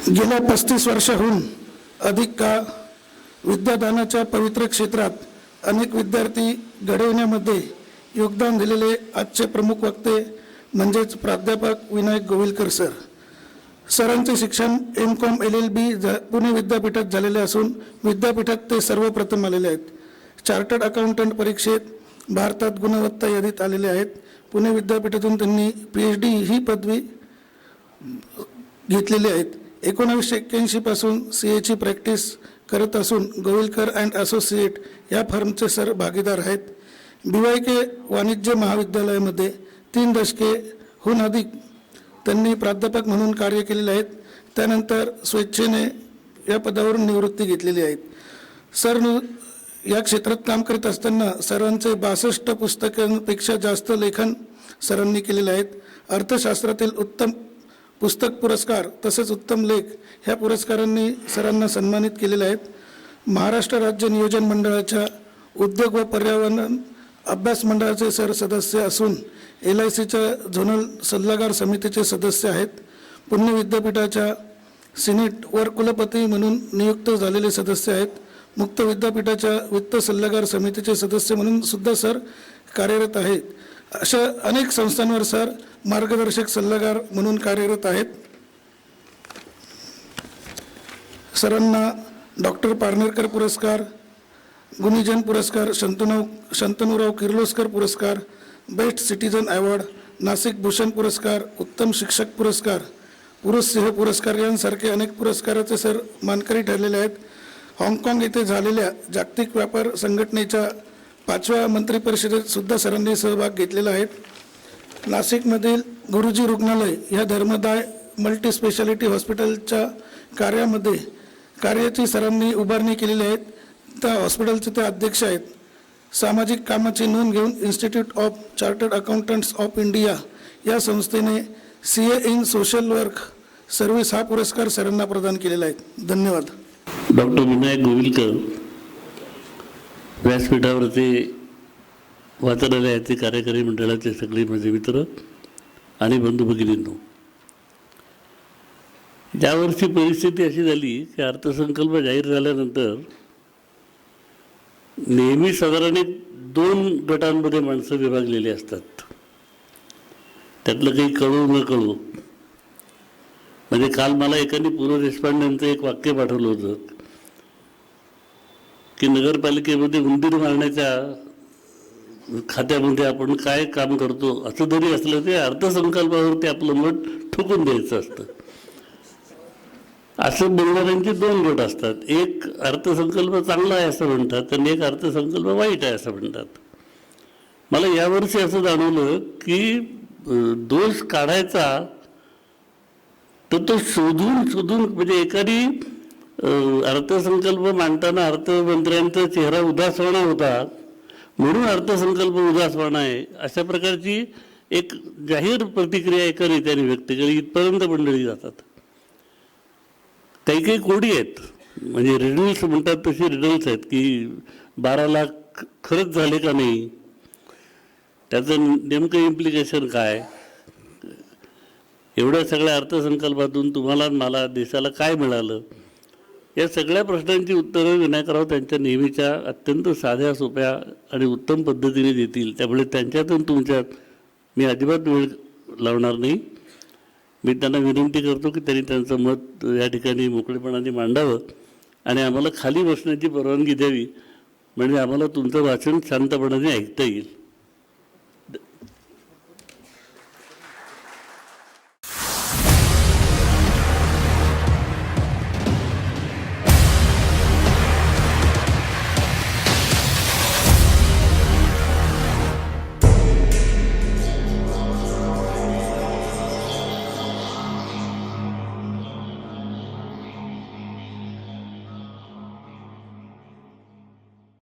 गेल्या पस्तीस वर्षाहून अधिक काळ विद्यादानाच्या पवित्र क्षेत्रात अनेक विद्यार्थी घडवण्यामध्ये योगदान दिलेले आजचे प्रमुख वक्ते म्हणजेच प्राध्यापक विनायक गोविलकर सर. सरांचे शिक्षण M Com L L B Pune विद्यापीठात झालेले असून विद्यापीठात ते सर्वप्रथम आलेले आहेत. चार्टर्ड अकाउंटंट परीक्षेत भारतात गुणवत्ता यादीत आलेले आहेत. पुणे विद्यापीठातून त्यांनी पी एच डी ही पदवी घेतलेली आहेत. एकोणावीसशे एक्क्याऐंशीपासून सी एची प्रॅक्टिस करत असून गोविलकर अँड असोसिएट या फर्मचे सर भागीदार आहेत. बी वाय के वाणिज्य महाविद्यालयामध्ये तीन दशकेहून अधिक त्यांनी प्राध्यापक म्हणून कार्य केलेले आहेत. त्यानंतर स्वेच्छेने या पदावरून निवृत्ती घेतलेली आहेत. सर या क्षेत्रात काम करत असताना सरांचे बासष्ट पुस्तकांपेक्षा जास्त लेखन सरांनी केलेले आहेत. अर्थशास्त्रातील उत्तम पुस्तक पुरस्कार तसेच उत्तम लेख ह्या पुरस्कारांनी सरांना सन्मानित केलेले आहेत. महाराष्ट्र राज्य नियोजन मंडळाच्या उद्योग व पर्यावरण अभ्यास मंडळाचे सर सदस्य असून एल आय सीच्या झोनल सल्लागार समितीचे सदस्य आहेत. पुणे विद्यापीठाच्या सिनेट वर कुलपती म्हणून नियुक्त झालेले सदस्य आहेत. मुक्त विद्यापीठाच्या वित्त सल्लागार समितीचे सदस्य म्हणून सुद्धा सर कार्यरत आहेत. अशा अनेक संस्थांवर सर मार्गदर्शक सल्लागार म्हणून कार्यरत आहेत. सरांना डॉक्टर पारनेरकर पुरस्कार गुणीजन पुरस्कार शंतनू शंतनुराव किर्लोस्कर पुरस्कार best citizen award Nashik Bhushan पुरस्कार उत्तम शिक्षक पुरस्कार पुरुष सिंह पुरस्कार यांसारखे अनेक पुरस्काराचे सर मानकरी ठरलेले आहेत. हाँगकाँग येथे झालेल्या जागतिक व्यापार संघटनेच्या पाचव्या मंत्रिपरिषदेत सुद्धा सरांनी सहभाग घेतलेला आहे. नाशिकमधील गुरुजी रुग्णालय ह्या धर्मदाय मल्टी स्पेशालिटी हॉस्पिटलच्या कार्यामध्ये कार्याची सरांनी उभारणी केलेली आहेत त्या हॉस्पिटलचे ते अध्यक्ष आहेत. सामाजिक कामाची नोंद घेऊन institute of chartered accountants of India या संस्थेने C A in social work service हा पुरस्कार सरांना प्रदान केलेला आहे. धन्यवाद. डॉक्टर विनायक गोविलकर व्यासपीठावरती वाचनालयाचे कार्यकारी मंडळाचे सगळे माझे मित्र आणि बंधू भगिनींनो. यावर्षी परिस्थिती अशी झाली की अर्थसंकल्प जाहीर झाल्यानंतर नेहमी साधारण एक दोन गटांमध्ये माणसं विभागलेली असतात. त्यातलं काही कळू न कळू. म्हणजे काल मला एकाने पूर्व देशपांडेंचं एक वाक्य पाठवलं होतं. की नगरपालिकेमध्ये उंदीर मारण्याच्या खात्यामध्ये आपण काय काम करतो असं जरी असलं ते अर्थसंकल्पावरती आपलं मत ठोकून द्यायचं असतं. असं बोलणाऱ्यांचे दोन गट असतात. एक अर्थसंकल्प चांगला आहे असं म्हणतात आणि एक अर्थसंकल्प वाईट आहे असं म्हणतात. मला यावर्षी असं जाणवलं की दोष काढायचा तर तो शोधून शोधून म्हणजे एखादी अर्थसंकल्प मांडताना अर्थमंत्र्यांचा चेहरा उदासवाणा होता. म्हणून अर्थसंकल्प उदासवाणा आहे. अशा प्रकारची एक जाहीर प्रतिक्रिया एका नेत्याने व्यक्त केली. इथपर्यंत मंडळी जातात. काही काही कोडी आहेत. म्हणजे रिडल्स म्हणतात तशी रिडल्स आहेत की बारा लाख खरंच झाले का नाही? त्याचं नेमकं इम्प्लिकेशन काय? एवढ्या सगळ्या अर्थसंकल्पातून तुम्हाला मला देशाला काय मिळालं? या सगळ्या प्रश्नांची उत्तरं विनायकराव त्यांच्या नेहमीच्या अत्यंत साध्या सोप्या आणि उत्तम पद्धतीने देतील. त्यामुळे त्यांच्यातून तुमच्यात मी अजिबात वेळ लावणार नाही. मी त्यांना विनंती करतो की त्यांनी त्यांचं मत या ठिकाणी मोकळेपणाने मांडावं आणि आम्हाला खाली बसण्याची परवानगी द्यावी. म्हणजे आम्हाला तुमचं वाचन शांतपणाने ऐकता येईल.